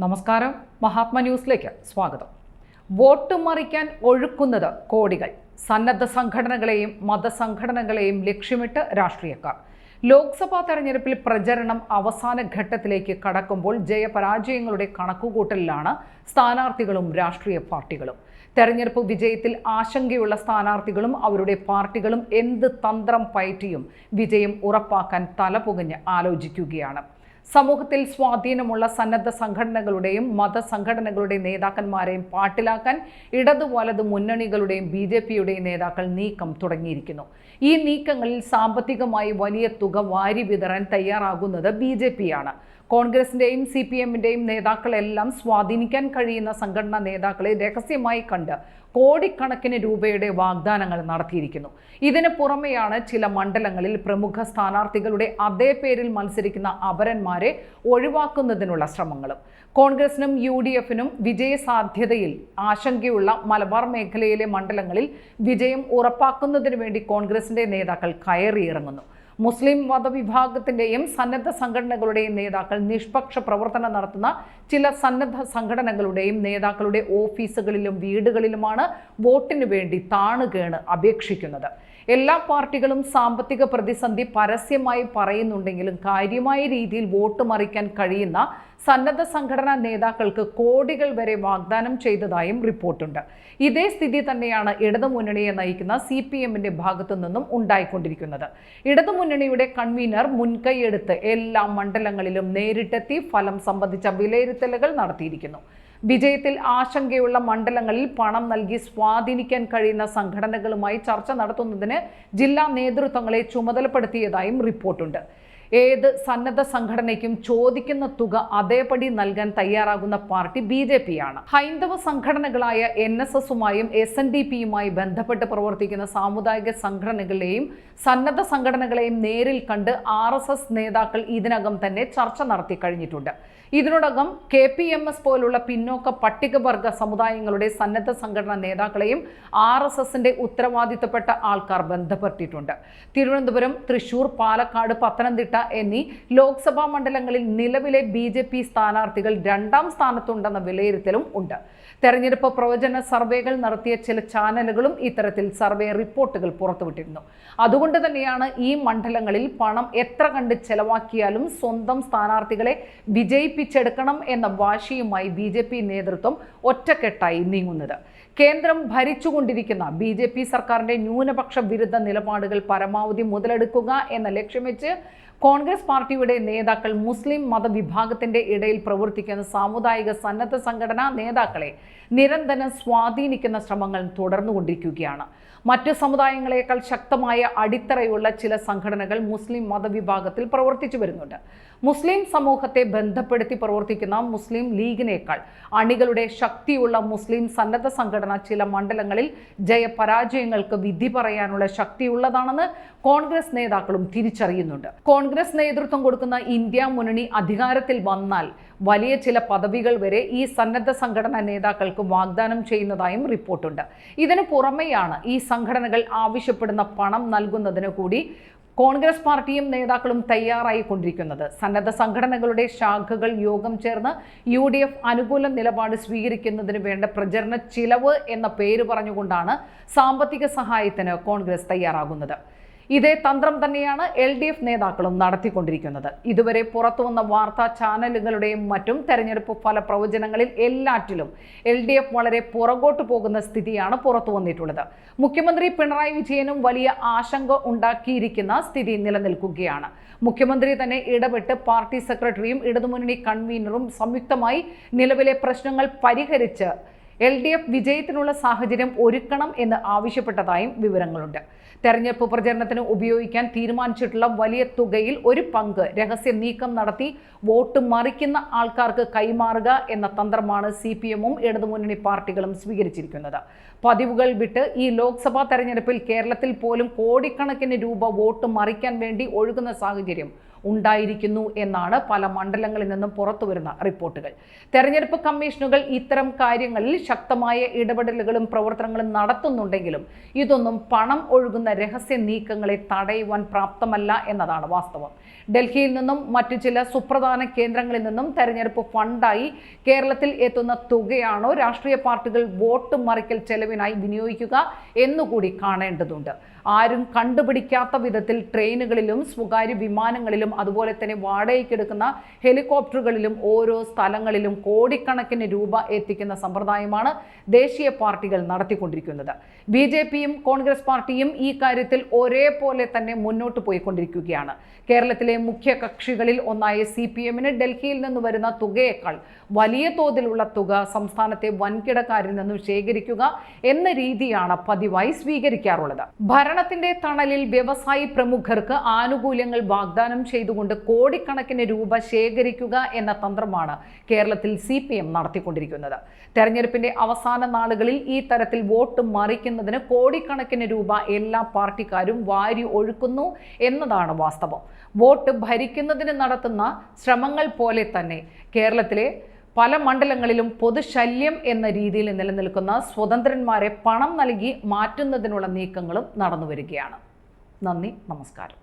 നമസ്കാരം. മഹാത്മ ന്യൂസിലേക്ക് സ്വാഗതം. വോട്ട് മറിക്കാൻ ഒഴുക്കുന്നത് കോടികൾ. സന്നദ്ധ സംഘടനകളെയും മതസംഘടനകളെയും ലക്ഷ്യമിട്ട് രാഷ്ട്രീയക്കാർ. ലോക്സഭാ തെരഞ്ഞെടുപ്പിൽ പ്രചരണം അവസാന ഘട്ടത്തിലേക്ക് കടക്കുമ്പോൾ ജയപരാജയങ്ങളുടെ കണക്കുകൂട്ടലിലാണ് സ്ഥാനാർത്ഥികളും രാഷ്ട്രീയ പാർട്ടികളും. തെരഞ്ഞെടുപ്പ് വിജയത്തിൽ ആശങ്കയുള്ള സ്ഥാനാർത്ഥികളും അവരുടെ പാർട്ടികളും എന്ത് തന്ത്രം പയറ്റിയും വിജയം ഉറപ്പാക്കാൻ തലപുകഞ്ഞ് ആലോചിക്കുകയാണ്. സമൂഹത്തിൽ സ്വാധീനമുള്ള സന്നദ്ധ സംഘടനകളുടെയും മതസംഘടനകളുടെയും നേതാക്കന്മാരെയും പാട്ടിലാക്കാൻ ഇടതു വലത് മുന്നണികളുടെയും ബി ജെ പിയുടെയും നേതാക്കൾ നീക്കം തുടങ്ങിയിരിക്കുന്നു. ഈ നീക്കങ്ങളിൽ സാമ്പത്തികമായി വലിയ തുക വാരി വിതറാൻ തയ്യാറാകുന്നത് ബി ജെ പിയാണ് കോൺഗ്രസിന്റെയും സി പി എമ്മിന്റെയും നേതാക്കളെല്ലാം സ്വാധീനിക്കാൻ കഴിയുന്ന സംഘടനാ നേതാക്കളെ രഹസ്യമായി കണ്ട് കോടിക്കണക്കിന് രൂപയുടെ വാഗ്ദാനങ്ങൾ നടത്തിയിരിക്കുന്നു. ഇതിന് പുറമെയാണ് ചില മണ്ഡലങ്ങളിൽ പ്രമുഖ സ്ഥാനാർത്ഥികളുടെ അതേ പേരിൽ മത്സരിക്കുന്ന അപരന്മാരെ ഒഴിവാക്കുന്നതിനുള്ള ശ്രമങ്ങളും. കോൺഗ്രസിനും യു ഡി എഫിനും വിജയസാധ്യതയിൽ ആശങ്കയുള്ള മലബാർ മേഖലയിലെ മണ്ഡലങ്ങളിൽ വിജയം ഉറപ്പാക്കുന്നതിന് വേണ്ടി കോൺഗ്രസിന്റെ നേതാക്കൾ കയറിയിറങ്ങുന്നു. മുസ്ലിം മതവിഭാഗത്തിന്റെയും സന്നദ്ധ സംഘടനകളുടെയും നേതാക്കൾ നിഷ്പക്ഷ പ്രവർത്തനം നടത്തുന്ന ചില സന്നദ്ധ സംഘടനകളുടെയും നേതാക്കളുടെ ഓഫീസുകളിലും വീടുകളിലുമാണ് വോട്ടിനു വേണ്ടി താണുകേണ് അപേക്ഷിക്കുന്നത്. എല്ലാ പാർട്ടികളും സാമ്പത്തിക പ്രതിസന്ധി പരസ്യമായി പറയുന്നുണ്ടെങ്കിലും കാര്യമായ രീതിയിൽ വോട്ട് മറിക്കാൻ കഴിയുന്ന സന്നദ്ധ സംഘടനാ നേതാക്കൾക്ക് കോടികൾ വരെ വാഗ്ദാനം ചെയ്തതായും റിപ്പോർട്ടുണ്ട്. ഇതേ സ്ഥിതി തന്നെയാണ് ഇടതുമുന്നണിയെ നയിക്കുന്ന സി പി എമ്മിന്റെ ഭാഗത്തു നിന്നും ഉണ്ടായിക്കൊണ്ടിരിക്കുന്നത്. ഇടതുമുന്നണിയുടെ കൺവീനർ മുൻകൈയെടുത്ത് എല്ലാ മണ്ഡലങ്ങളിലും നേരിട്ടെത്തി ഫലം സംബന്ധിച്ച വിലയിരുത്തലുകൾ നടത്തിയിരിക്കുന്നു. വിജയത്തിൽ ആശങ്കയുള്ള മണ്ഡലങ്ങളിൽ പണം നൽകി സ്വാധീനിക്കാൻ കഴിയുന്ന സംഘടനകളുമായി ചർച്ച നടത്തുന്നതിന് ജില്ലാ നേതൃത്വങ്ങളെ ചുമതലപ്പെടുത്തിയതായും റിപ്പോർട്ടുണ്ട്. ഏത് സന്നദ്ധ സംഘടനയ്ക്കും ചോദിക്കുന്ന തുക അതേപടി നൽകാൻ തയ്യാറാകുന്ന പാർട്ടി ബി ജെ പി ആണ് ഹൈന്ദവ സംഘടനകളായ എൻ എസ് എസുമായും എസ് എൻ ഡി പിയുമായി ബന്ധപ്പെട്ട് പ്രവർത്തിക്കുന്ന സാമുദായിക സംഘടനകളെയും സന്നദ്ധ സംഘടനകളെയും നേരിൽ കണ്ട് ആർ എസ് എസ് നേതാക്കൾ ഇതിനകം തന്നെ ചർച്ച നടത്തി കഴിഞ്ഞിട്ടുണ്ട്. ഇതിനോടകം കെ പി എം എസ് പോലുള്ള പിന്നോക്ക പട്ടികവർഗ സമുദായങ്ങളുടെ സന്നദ്ധ സംഘടനാ നേതാക്കളെയും ആർ എസ് എസിന്റെ ഉത്തരവാദിത്തപ്പെട്ട ആൾക്കാർ ബന്ധപ്പെട്ടിട്ടുണ്ട്. തിരുവനന്തപുരം തൃശൂർ പാലക്കാട് പത്തനംതിട്ട എന്നീ ലോക്സഭാ മണ്ഡലങ്ങളിൽ നിലവിലെ ബി ജെ പി സ്ഥാനാർത്ഥികൾ രണ്ടാം സ്ഥാനത്തുണ്ടെന്ന വിലയിരുത്തലും ഉണ്ട്. തെരഞ്ഞെടുപ്പ് പ്രവചന സർവേകൾ നടത്തിയ ചില ചാനലുകളും ഇത്തരത്തിൽ സർവേ റിപ്പോർട്ടുകൾ പുറത്തുവിട്ടിരുന്നു. അതുകൊണ്ട് തന്നെയാണ് ഈ മണ്ഡലങ്ങളിൽ പണം എത്ര കണ്ട് ചെലവാക്കിയാലും സ്വന്തം സ്ഥാനാർത്ഥികളെ വിജയിപ്പിച്ചെടുക്കണം എന്ന വാശിയുമായി ബി ജെ പി നേതൃത്വം ഒറ്റക്കെട്ടായി നീങ്ങുന്നത്. കേന്ദ്രം ഭരിച്ചുകൊണ്ടിരിക്കുന്ന ബി ജെ പി സർക്കാരിന്റെ ന്യൂനപക്ഷ വിരുദ്ധ നിലപാടുകൾ പരമാവധി മുതലെടുക്കുക എന്ന ലക്ഷ്യം വെച്ച് കോൺഗ്രസ് പാർട്ടിയുടെ നേതാക്കൾ മുസ്ലിം മതവിഭാഗത്തിന്റെ ഇടയിൽ പ്രവർത്തിക്കുന്ന സാമുദായിക സന്നദ്ധ സംഘടനാ നേതാക്കളെ നിരന്തരം സ്വാധീനിക്കുന്ന ശ്രമങ്ങൾ തുടർന്നുകൊണ്ടിരിക്കുകയാണ്. മറ്റ് സമുദായങ്ങളെക്കാൾ ശക്തമായ അടിത്തറയുള്ള ചില സംഘടനകൾ മുസ്ലിം മതവിഭാഗത്തിൽ പ്രവർത്തിച്ചു വരുന്നുണ്ട്. മുസ്ലിം സമൂഹത്തെ ബന്ധപ്പെടുത്തി പ്രവർത്തിക്കുന്ന മുസ്ലിം ലീഗിനേക്കാൾ അണികളുടെ ശക്തിയുള്ള മുസ്ലിം സന്നദ്ധ സംഘടന ചില മണ്ഡലങ്ങളിൽ ജയപരാജയങ്ങൾക്ക് വിധി പറയാനുള്ള ശക്തിയുള്ളതാണെന്ന് കോൺഗ്രസ് നേതാക്കളും തിരിച്ചറിയുന്നുണ്ട്. കോൺഗ്രസ് നേതൃത്വം കൊടുക്കുന്ന ഇന്ത്യ മുന്നണി അധികാരത്തിൽ വന്നാൽ വലിയ ചില പദവികൾ വരെ ഈ സന്നദ്ധ സംഘടനാ നേതാക്കൾക്ക് വാഗ്ദാനം ചെയ്യുന്നതായും റിപ്പോർട്ടുണ്ട്. ഇതിനു പുറമെയാണ് ഈ സംഘടനകൾ ആവശ്യപ്പെടുന്ന പണം നൽകുന്നതിന് കൂടി കോൺഗ്രസ് പാർട്ടിയും നേതാക്കളും തയ്യാറായി കൊണ്ടിരിക്കുന്നത് സന്നദ്ധ സംഘടനകളുടെ ശാഖകൾ യോഗം ചേർന്ന് യു ഡി എഫ് അനുകൂല നിലപാട് സ്വീകരിക്കുന്നതിന് വേണ്ട പ്രചരണ ചിലവ് എന്ന പേര് പറഞ്ഞുകൊണ്ടാണ് സാമ്പത്തിക സഹായത്തിന് കോൺഗ്രസ് തയ്യാറാകുന്നത്. ഇതേ തന്ത്രം തന്നെയാണ് എൽ ഡി എഫ് നേതാക്കളും നടത്തിക്കൊണ്ടിരിക്കുന്നത്. ഇതുവരെ പുറത്തുവന്ന വാർത്താ ചാനലുകളുടെയും മറ്റും തെരഞ്ഞെടുപ്പ് ഫല പ്രവചനങ്ങളിൽ എല്ലാറ്റിലും എൽ ഡി എഫ് വളരെ പുറകോട്ട് പോകുന്ന സ്ഥിതിയാണ് പുറത്തു വന്നിട്ടുള്ളത് മുഖ്യമന്ത്രി പിണറായി വിജയനും വലിയ ആശങ്ക ഉണ്ടാക്കിയിരിക്കുന്ന സ്ഥിതി നിലനിൽക്കുകയാണ്. മുഖ്യമന്ത്രി തന്നെ ഇടപെട്ട് പാർട്ടി സെക്രട്ടറിയും ഇടതുമുന്നണി കൺവീനറും സംയുക്തമായി നിലവിലെ പ്രശ്നങ്ങൾ പരിഹരിച്ച് എൽ ഡി എഫ് വിജയത്തിനുള്ള സാഹചര്യം ഒരുക്കണം എന്ന് ആവശ്യപ്പെട്ടതായും വിവരങ്ങളുണ്ട്. തെരഞ്ഞെടുപ്പ് പ്രചരണത്തിന് ഉപയോഗിക്കാൻ തീരുമാനിച്ചിട്ടുള്ള വലിയ തുകയിൽ ഒരു പങ്ക് രഹസ്യ നീക്കം നടത്തി വോട്ട് മറിക്കുന്ന ആൾക്കാർക്ക് കൈമാറുക എന്ന തന്ത്രമാണ് സി പി എമ്മും ഇടതുമുന്നണി പാർട്ടികളും സ്വീകരിച്ചിരിക്കുന്നത്. പതിവുകൾ വിട്ട് ഈ ലോക്സഭാ തെരഞ്ഞെടുപ്പിൽ കേരളത്തിൽ പോലും കോടിക്കണക്കിന് രൂപ വോട്ട് മറിക്കാൻ വേണ്ടി ഒഴുകുന്ന സാഹചര്യം ഉണ്ടായിരിക്കുന്നു എന്നാണ് പല മണ്ഡലങ്ങളിൽ നിന്നും പുറത്തു വരുന്ന റിപ്പോർട്ടുകൾ. തെരഞ്ഞെടുപ്പ് കമ്മീഷനുകൾ ഇത്തരം കാര്യങ്ങളിൽ ശക്തമായ ഇടപെടലുകളും പ്രവർത്തനങ്ങളും നടത്തുന്നുണ്ടെങ്കിലും ഇതൊന്നും പണം ഒഴുകുന്ന രഹസ്യ നീക്കങ്ങളെ തടയുവാൻ പ്രാപ്തമല്ല എന്നതാണ് വാസ്തവം. ഡൽഹിയിൽ നിന്നും മറ്റു ചില സുപ്രധാന കേന്ദ്രങ്ങളിൽ നിന്നും തെരഞ്ഞെടുപ്പ് ഫണ്ടായി കേരളത്തിൽ എത്തുന്ന തുകയാണോ രാഷ്ട്രീയ പാർട്ടികൾ വോട്ട് മറിക്കൽ ചെലവിനായി വിനിയോഗിക്കുക എന്നുകൂടി കാണേണ്ടതുണ്ട്. ആരും കണ്ടുപിടിക്കാത്ത വിധത്തിൽ ട്രെയിനുകളിലും സ്വകാര്യ വിമാനങ്ങളിലും അതുപോലെ തന്നെ വാടകയ്ക്കെടുക്കുന്ന ഹെലികോപ്റ്ററുകളിലും ഓരോ സ്ഥലങ്ങളിലും കോടിക്കണക്കിന് രൂപ എത്തിക്കുന്ന സമ്പ്രദായമാണ് ദേശീയ പാർട്ടികൾ നടത്തിക്കൊണ്ടിരിക്കുന്നത്. ബി ജെ പിയും കോൺഗ്രസ് പാർട്ടിയും ഈ കാര്യത്തിൽ ഒരേപോലെ തന്നെ മുന്നോട്ട് പോയിക്കൊണ്ടിരിക്കുകയാണ്. കേരളത്തിലെ മുഖ്യ കക്ഷികളിൽ ഒന്നായ സി പി എമ്മിന് ഡൽഹിയിൽ നിന്ന് വരുന്ന തുകയേക്കാൾ വലിയ തോതിലുള്ള തുക സംസ്ഥാനത്തെ വൻകിടക്കാരിൽ നിന്നും ശേഖരിക്കുക എന്ന രീതിയാണ് പതിവായി സ്വീകരിക്കാറുള്ളത്. ഭരണത്തിന്റെ തണലിൽ വ്യവസായി പ്രമുഖർക്ക് ആനുകൂല്യങ്ങൾ വാഗ്ദാനം ചെയ്തുകൊണ്ട് കോടിക്കണക്കിന് രൂപ ശേഖരിക്കുക എന്ന തന്ത്രമാണ് കേരളത്തിൽ സി പി എം നടത്തിക്കൊണ്ടിരിക്കുന്നത്. തെരഞ്ഞെടുപ്പിന്റെ അവസാന നാളുകളിൽ ഈ തരത്തിൽ വോട്ട് മറിക്കുന്നതിന് കോടിക്കണക്കിന് രൂപ എല്ലാ പാർട്ടിക്കാരും വാരി ഒഴുക്കുന്നു എന്നതാണ് വാസ്തവം. വോട്ട് ഭരിക്കുന്നതിന് നടത്തുന്ന ശ്രമങ്ങൾ പോലെ തന്നെ കേരളത്തിലെ പല മണ്ഡലങ്ങളിലും പൊതുശല്യം എന്ന രീതിയിൽ നിലനിൽക്കുന്ന സ്വതന്ത്രന്മാരെ പണം നൽകി മാറ്റുന്നതിനുള്ള നീക്കങ്ങളും നടന്നു വരികയാണ്. നന്ദി നമസ്കാരം.